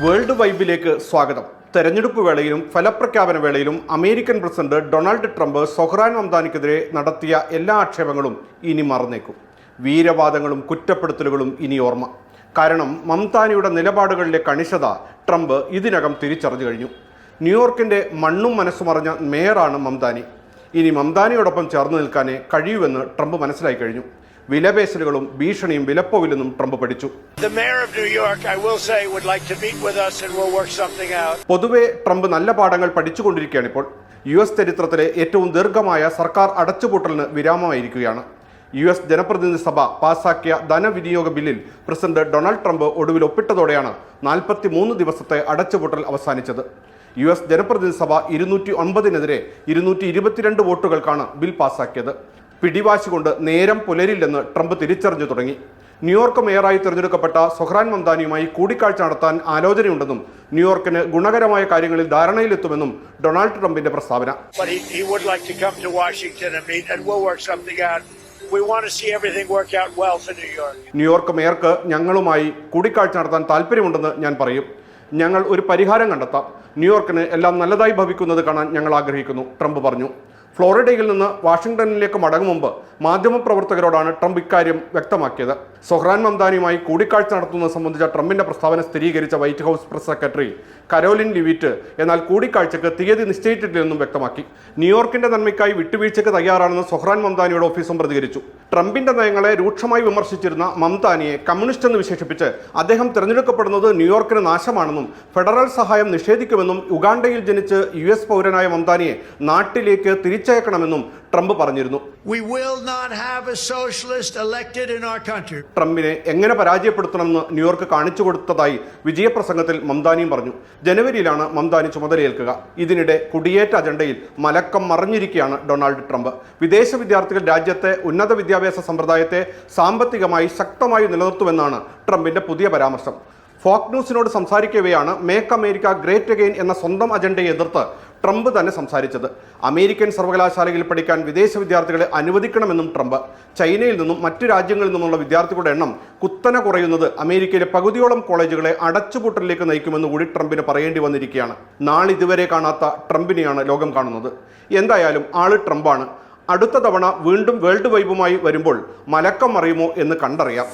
World വൈബിലേക്ക് സ്വാഗതം. തെരഞ്ഞെടുപ്പ് വേളയിലും ഫലപ്രഖ്യാപന വേളയിലും American president Donald Trump Zohran മംദാനിക്കെതിരെ നടത്തിയ എല്ലാ ആക്ഷേപങ്ങളും ഇനി മറന്നേക്കും. വീരവാദങ്ങളും കുറ്റപ്പെടുത്തലുകളും ഇനി ഓർമ്മ. കാരണം മംതാനിയുടെ നിലപാടുകളിലെ കണിശത ട്രംപ് ഇതിനകം തിരിച്ചറിഞ്ഞു കഴിഞ്ഞു. ന്യൂയോർക്കിന്റെ മണ്ണും മനസ്സുമറിഞ്ഞ മേയറാണ് മംതാനി. ഇനി മംതാനിയോടൊപ്പം ചേർന്ന് നിൽക്കാനേ കഴിയൂവെന്ന് ട്രംപ് മനസ്സിലായി കഴിഞ്ഞു. വിലപേശലുകളും ഭീഷണിയും വിലപ്പോവില്ലെന്നും ട്രംപ് പഠിച്ചു. The mayor of New York, I will say, would like to meet with us and we'll work something out. പൊതുവെ ട്രംപ് നല്ല പാഠങ്ങൾ പഠിച്ചുകൊണ്ടിരിക്കുകയാണ് ഇപ്പോൾ. യു എസ് ചരിത്രത്തിലെ ഏറ്റവും ദീർഘമായ സർക്കാർ അടച്ചുപൂട്ടലിന് വിരാമമായിരിക്കുകയാണ്. യു എസ് ജനപ്രതിനിധി സഭ പാസാക്കിയ ധനവിനിയോഗ ബില്ലിൽ പ്രസിഡന്റ് ഡൊണാൾഡ് ട്രംപ് ഒടുവിൽ ഒപ്പിട്ടതോടെയാണ് നാൽപ്പത്തി മൂന്ന് ദിവസത്തെ അടച്ചുപൂട്ടൽ അവസാനിച്ചത്. യു എസ് ജനപ്രതിനിധി സഭ ഇരുന്നൂറ്റി ഒൻപതിനെതിരെ ഇരുന്നൂറ്റി ഇരുപത്തിരണ്ട് വോട്ടുകൾക്കാണ് ബിൽ പാസാക്കിയത്. പിടിവാശി കൊണ്ട് നേരം പുലരില്ലെന്ന് ട്രംപ് തിരിച്ചറിഞ്ഞു തുടങ്ങി. ന്യൂയോർക്ക് മേയറായി തിരഞ്ഞെടുക്കപ്പെട്ട സൊഹ്റാൻ മന്ദാനിയുമായി കൂടിക്കാഴ്ച നടത്താൻ ആലോചനയുണ്ടെന്നും ന്യൂയോർക്കിന് ഗുണകരമായ കാര്യങ്ങളിൽ ധാരണയിലെത്തുമെന്നും ഡൊണാൾഡ് ട്രംപിന്റെ പ്രസ്താവന. ന്യൂയോർക്ക് മേയർക്ക് ഞങ്ങളുമായി കൂടിക്കാഴ്ച നടത്താൻ താല്പര്യമുണ്ടെന്ന് ഞാൻ പറയും. ഞങ്ങൾ ഒരു പരിഹാരം കണ്ടെത്താം. ന്യൂയോർക്കിന് എല്ലാം നല്ലതായി ഭവിക്കുന്നത് കാണാൻ ഞങ്ങൾ ആഗ്രഹിക്കുന്നു ട്രംപ് പറഞ്ഞു. ഫ്ലോറിഡയിൽ നിന്ന് വാഷിംഗ്ടണിലേക്ക് മടങ്ങും മുമ്പ് മാധ്യമപ്രവർത്തകരോടാണ് ട്രംപ് ഇക്കാര്യം വ്യക്തമാക്കിയത്. സൊഹ്റാൻ മംദാനിയുമായി കൂടിക്കാഴ്ച നടത്തുന്നത് സംബന്ധിച്ച ട്രംപിന്റെ പ്രസ്താവന സ്ഥിരീകരിച്ച White House press secretary Karoline Leavitt എന്നാൽ കൂടിക്കാഴ്ചയ്ക്ക് തീയതി നിശ്ചയിച്ചിട്ടില്ലെന്നും വ്യക്തമാക്കി. ന്യൂയോർക്കിന്റെ നന്മയ്ക്കായി വിട്ടുവീഴ്ചയ്ക്ക് തയ്യാറാണെന്ന് സൊഹ്റാൻ മംദാനിയുടെ ഓഫീസും പ്രതികരിച്ചു. ട്രംപിന്റെ നയങ്ങളെ രൂക്ഷമായി വിമർശിച്ചിരുന്ന മംദാനിയെ കമ്മ്യൂണിസ്റ്റ് എന്ന് വിശേഷിപ്പിച്ച് അദ്ദേഹം തിരഞ്ഞെടുക്കപ്പെടുന്നത് ന്യൂയോർക്കിന് നാശമാണെന്നും ഫെഡറൽ സഹായം നിഷേധിക്കുമെന്നും ഉഗാണ്ടയിൽ ജനിച്ച് യു എസ് പൗരനായ മംദാനിയെ നാട്ടിലേക്ക് തിരിച്ചയക്കണമെന്നും ട്രംപ് പറഞ്ഞിരുന്നു. ട്രംപിനെ എങ്ങനെ പരാജയപ്പെടുത്തണമെന്ന് ന്യൂയോർക്ക് കാണിച്ചു കൊടുത്തതായി വിജയപ്രസംഗത്തിൽ മംദാനിയും പറഞ്ഞു. ജനുവരിയിലാണ് മംദാനി ചുമതലയേൽക്കുക. ഇതിനിടെ കുടിയേറ്റ അജണ്ടയിൽ മലക്കം മറിഞ്ഞിരിക്കുകയാണ് ഡൊണാൾഡ് ട്രംപ്. വിദേശ വിദ്യാർത്ഥികൾ രാജ്യത്തെ ഉന്നത വിദ്യാഭ്യാസ സമ്പ്രദായത്തെ സാമ്പത്തികമായി ശക്തമായി നിലനിർത്തുമെന്നാണ് ട്രംപിന്റെ പുതിയ പരാമർശം. ഫോക്ക് ന്യൂസിനോട് സംസാരിക്കവെയാണ് മേക്ക് അമേരിക്ക ഗ്രേറ്റ് അഗെയിൻ എന്ന സ്വന്തം അജണ്ടയെ എതിർത്ത് ട്രംപ് തന്നെ സംസാരിച്ചത്. അമേരിക്കൻ സർവകലാശാലയിൽ പഠിക്കാൻ വിദേശ വിദ്യാർത്ഥികളെ അനുവദിക്കണമെന്നും ട്രംപ് ചൈനയിൽ നിന്നും മറ്റു രാജ്യങ്ങളിൽ നിന്നുള്ള വിദ്യാർത്ഥികളുടെ എണ്ണം കുത്തനെ കുറയുന്നത് അമേരിക്കയിലെ പകുതിയോളം കോളേജുകളെ അടച്ചുപൂട്ടലിലേക്ക് നയിക്കുമെന്ന് കൂടി ട്രംപിന് പറയേണ്ടി വന്നിരിക്കുകയാണ്. നാളിതുവരെ കാണാത്ത ട്രംപിനെയാണ് ലോകം കാണുന്നത്. എന്തായാലും ആൾ ട്രംപാണ്. അടുത്ത തവണ വീണ്ടും വേൾഡ് വൈബുമായി വരുമ്പോൾ മലക്കം അറിയുമോ എന്ന് കണ്ടറിയാം.